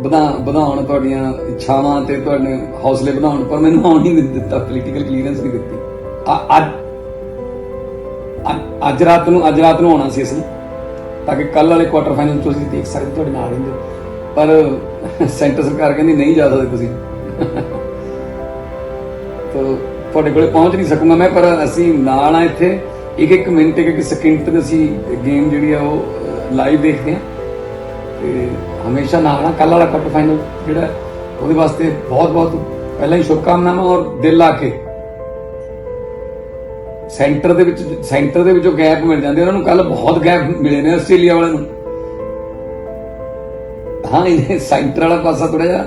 ਵਧਾ, ਵਧਾਉਣ ਤੁਹਾਡੀਆਂ ਇੱਛਾਵਾਂ ਤੇ ਤੁਹਾਡੇ ਹੌਸਲੇ ਵਧਾਉਣ, ਪਰ ਮੈਨੂੰ ਆਉਣ ਹੀ ਨਹੀਂ ਦਿੱਤਾ ਪੋਲੀਟੀਕਲ ਕਲੀਅਰੈਂਸ ਨਹੀਂ ਦਿੱਤੀ। ਅੱਜ, ਅੱਜ- ਰਾਤ ਨੂੰ, ਅੱਜ ਰਾਤ ਨੂੰ ਆਉਣਾ ਸੀ ਅਸੀਂ, ਤਾਂ ਕਿ ਕੱਲ ਵਾਲੇ ਕੁਆਟਰ ਫਾਈਨਲ ਚ ਤੁਸੀਂ ਦੇਖ ਸਕਦੇ ਤੁਹਾਡੇ ਨਾਲ ਰਹਿੰਦੇ ਪਰ ਸੈਂਟਰ ਸਰਕਾਰ ਕਹਿੰਦੀ ਨਹੀਂ ਜਾ ਸਕਦੇ ਤੁਸੀਂ। ਤੋ ਤੁਹਾਡੇ ਕੋਲੇ ਪਹੁੰਚ ਨਹੀਂ ਸਕੂੰਗਾ ਮੈਂ, ਪਰ ਅਸੀਂ ਨਾਲ ਆ ਇੱਥੇ। ਇੱਕ ਇੱਕ ਮਿੰਟ, ਇੱਕ ਇੱਕ ਸਕਿੰਟ ਤੇ ਅਸੀਂ ਗੇਮ ਜਿਹੜੀ ਆ ਉਹ ਲਾਈਵ ਦੇਖਦੇ ਹਾਂ ਤੇ ਹਮੇਸ਼ਾ ਨਾਲ ਆ ਕੱਲ ਵਾਲਾ ਕੁਆਟਰ ਫਾਈਨਲ ਜਿਹੜਾ ਉਹਦੇ ਵਾਸਤੇ ਬਹੁਤ ਬਹੁਤ ਪਹਿਲਾਂ ਹੀ ਸ਼ੁਭਕਾਮਨਾਵਾਂ ਔਰ ਦਿਲ ਲਾ ਕੇ ਸੈਂਟਰ ਦੇ ਵਿੱਚ, ਸੈਂਟਰ ਦੇ ਵਿੱਚੋਂ ਗੈਪ ਮਿਲ ਜਾਂਦੇ ਉਹਨਾਂ ਨੂੰ ਕੱਲ ਬਹੁਤ ਗੈਪ ਮਿਲੇ ਨੇ ਆਸਟ੍ਰੇਲੀਆ ਵਾਲਿਆਂ ਨੂੰ। ਹਾਂ, ਇਹ ਸੈਂਟਰ ਵਾਲਾ ਪਾਸਾ ਥੋੜਾ ਜਿਹਾ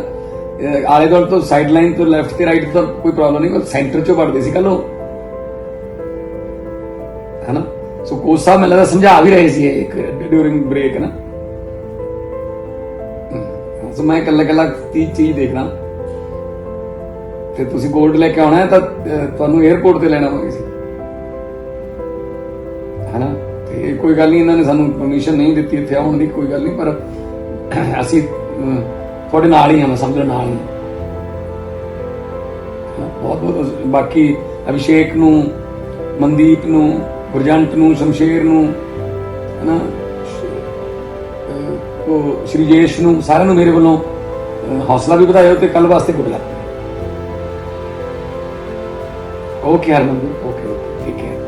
ਆਲੇ ਦੁਆਲੇ ਤੋਂ ਸਾਈਡ ਲਾਈਨ ਤੋਂ ਲੈਫਟ ਤੇ ਰਾਈਟ ਤੋਂ ਕੋਈ ਪ੍ਰੋਬਲਮ ਨਹੀਂ ਪਰ ਸੈਂਟਰ ਚੋਂ ਵੜਦੇ ਸੀ ਕੱਲ ਉਹ। ਹੈਨਾ? ਸੋ ਕੋਚ ਸਾਹਿਬ ਮੈਨੂੰ ਲੱਗਦਾ ਸਮਝਾ ਵੀ ਰਹੇ ਸੀ ਇੱਕ ਡਿਊਰਿੰਗ ਬ੍ਰੇਕ ਨਾ ਸੋ ਮੈਂ ਇਕੱਲਾ ਇਕੱਲਾ ਤੀ ਚੀਜ਼ ਦੇਖਣਾ ਤੇ ਤੁਸੀਂ 골ਡ ਲੈ ਕੇ ਆਉਣਾ ਤਾਂ ਤੁਹਾਨੂੰ 에어ਪੋਰਟ ਤੇ ਲੈਣਾ ਹੋਵੇ ਸੀ ਹਨਾ? ਤੇ ਕੋਈ ਗੱਲ ਨਹੀਂ, ਇਹਨਾਂ ਨੇ ਸਾਨੂੰ ਪਰਮਿਸ਼ਨ ਨਹੀਂ ਦਿੱਤੀ ਇੱਥੇ ਆਉਣ ਦੀ, ਕੋਈ ਗੱਲ ਨਹੀਂ, ਪਰ ਅਸੀਂ ਤੁਹਾਡੇ ਨਾਲ ਹੀ ਹਾਂ ਮੈਂ ਸਮਝੋ ਨਾਲ ਹੀ ਬਹੁਤ ਬਹੁਤ ਬਾਕੀ ਅਭਿਸ਼ੇਕ ਨੂੰ, ਮਨਦੀਪ ਨੂੰ, ਗੁਰਜੰਟ ਨੂੰ, ਸ਼ਮਸ਼ੇਰ ਨੂੰ, ਹਨਾ? ਅਹ, ਉਹ ਸ਼੍ਰੀਜੇਸ਼ ਨੂੰ ਸਾਰਿਆਂ ਨੂੰ ਮੇਰੇ ਵੱਲੋਂ ਹੌਸਲਾ ਵੀ ਵਧਾਇਓ ਤੇ ਕੱਲ ਵਾਸਤੇ good luck. Okay Harman okay okay ਠੀਕ ਹੈ।